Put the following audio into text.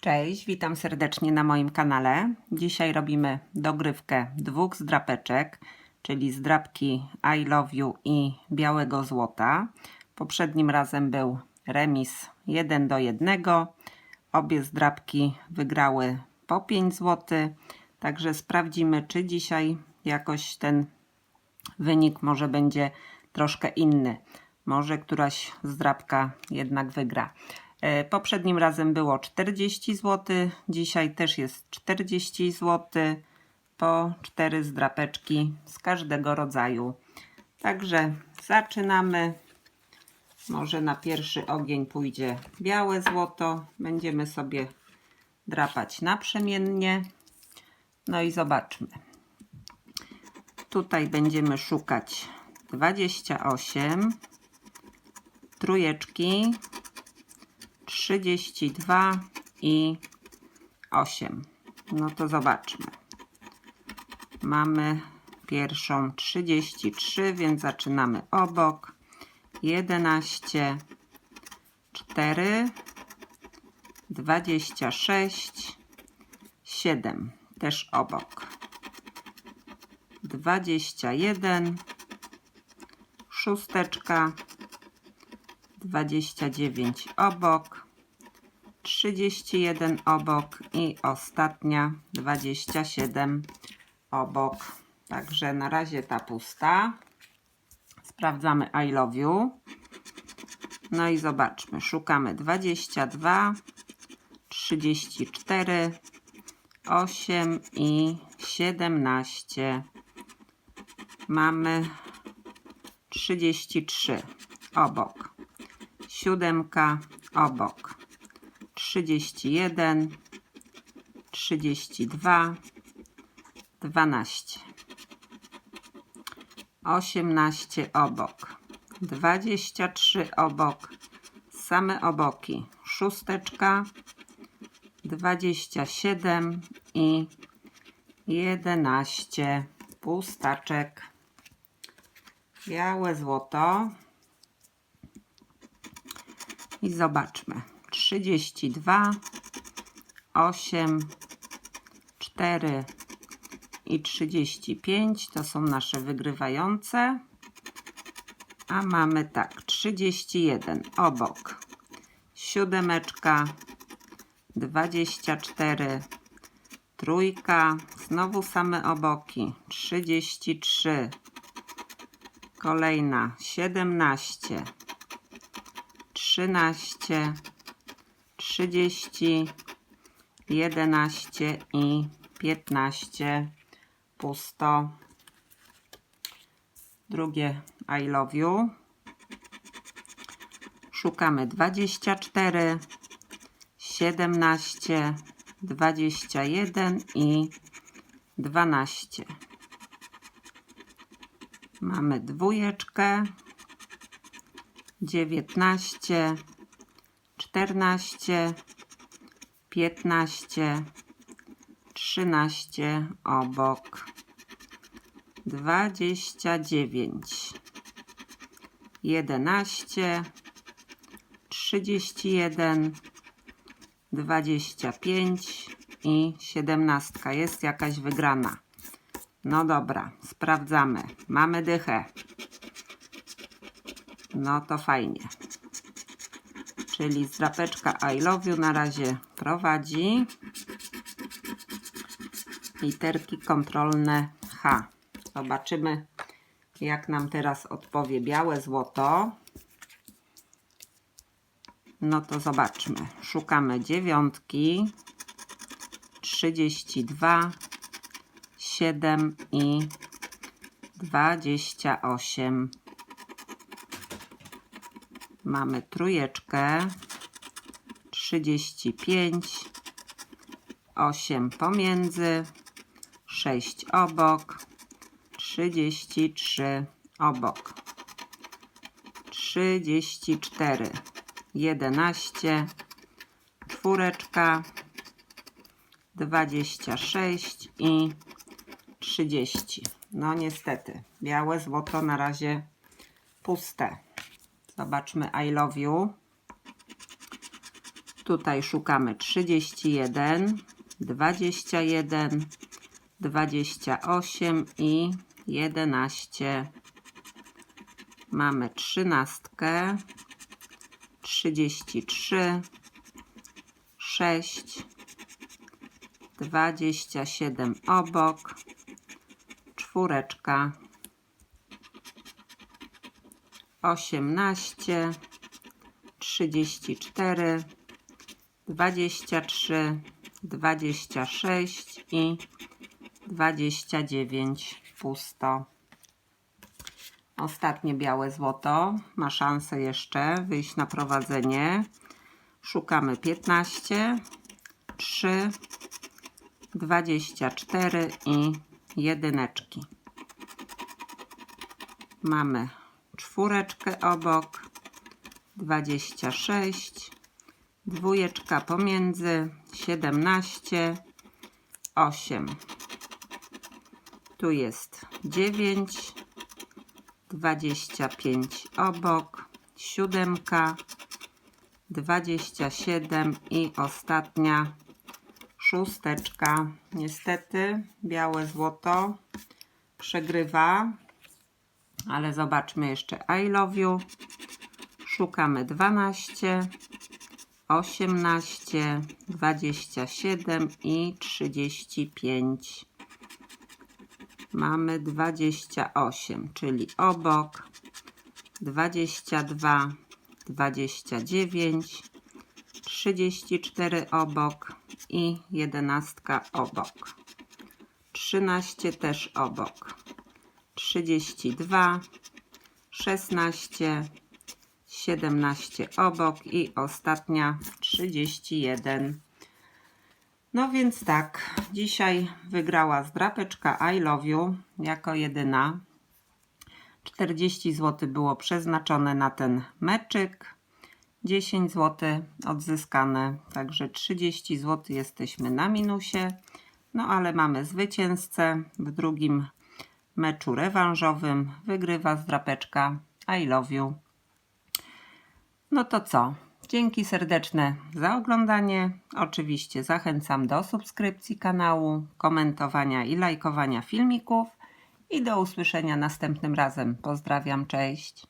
Cześć, witam serdecznie na moim kanale. Dzisiaj robimy dogrywkę dwóch zdrapeczek, czyli zdrapki I Love You i białego złota. Poprzednim razem był remis 1 do 1. Obie zdrapki wygrały po 5 zł, także sprawdzimy, czy dzisiaj jakoś ten wynik może będzie troszkę inny. Może któraś zdrapka jednak wygra. E, Poprzednim razem było 40 zł, dzisiaj też jest 40 zł po 4 zdrapeczki z każdego rodzaju. Także zaczynamy. Może na pierwszy ogień pójdzie białe złoto. Będziemy sobie drapać naprzemiennie. No i zobaczmy. Tutaj będziemy szukać 28 trójeczki 32 i 8. No to zobaczmy. Mamy pierwszą 33, więc zaczynamy obok. 11, 4, 26, 7, też obok. 21, szósteczka, 29 obok, 31 obok i ostatnia 27 obok. Także na razie ta pusta. Sprawdzamy I love you. No i zobaczmy. Szukamy 22, 34, 8 i 17. Mamy 33 obok siódemka obok. 31, 32, 12, 18 obok, 23 obok, same oboki, szósteczka, 27 i 11 pustaczek. Białe złoto. I zobaczmy. 32, 8, 4 i 35 to są nasze wygrywające. A mamy tak, 31 obok, siódemeczka, 24, trójka, znowu same oboki, 33, kolejna 17, 13, 30, 11 i 15 pusto. Drugie I love you. Szukamy 24, 17, 21 i 12. Mamy dwójeczkę, 19, 14, 15, 13 obok, 29, 11, 31, 25 i 17. Jest jakaś wygrana. No dobra, sprawdzamy. Mamy dychę. No to fajnie. Czyli zdrapeczka I love you na razie prowadzi. Literki kontrolne H. Zobaczymy, jak nam teraz odpowie białe złoto. No to zobaczmy. Szukamy dziewiątki, 32, 7 i 28. Mamy trójeczkę, 35, 8 pomiędzy, 6 obok, 33 obok, 34, 11, czwóreczka, 26 i 30. No niestety, białe złoto na razie puste. Zobaczmy I love you. Tutaj szukamy 31, 21, 28 i 11. Mamy trzynastkę, 33, 6, 27 obok, czwóreczka, 18, 34, 23, 26 i 29 pusto. Ostatnie białe złoto ma szansę jeszcze wyjść na prowadzenie. Szukamy 15, 3, 24 i jedyneczki. Mamy czwóreczkę obok, 26, dwójeczka pomiędzy, 17, 8. Tu jest 9, 25 obok, siódemka, 27 i ostatnia szósteczka. Niestety białe złoto przegrywa, ale zobaczmy jeszcze I love you. Szukamy 12, 18, 27 i 35. Mamy 28, czyli obok 22, 29, 34 obok i 11 obok. 13 też obok. 32, 16, 17 obok i ostatnia 31. No więc tak, dzisiaj wygrała zdrapeczka I Love You jako jedyna. 40 zł było przeznaczone na ten meczyk. 10 zł odzyskane, także 30 zł jesteśmy na minusie. No ale mamy zwycięzcę w drugim meczu rewanżowym. Wygrywa zdrapeczka I Love You. No to co? Dzięki serdeczne za oglądanie. Oczywiście zachęcam do subskrypcji kanału, komentowania i lajkowania filmików. I do usłyszenia następnym razem. Pozdrawiam, cześć.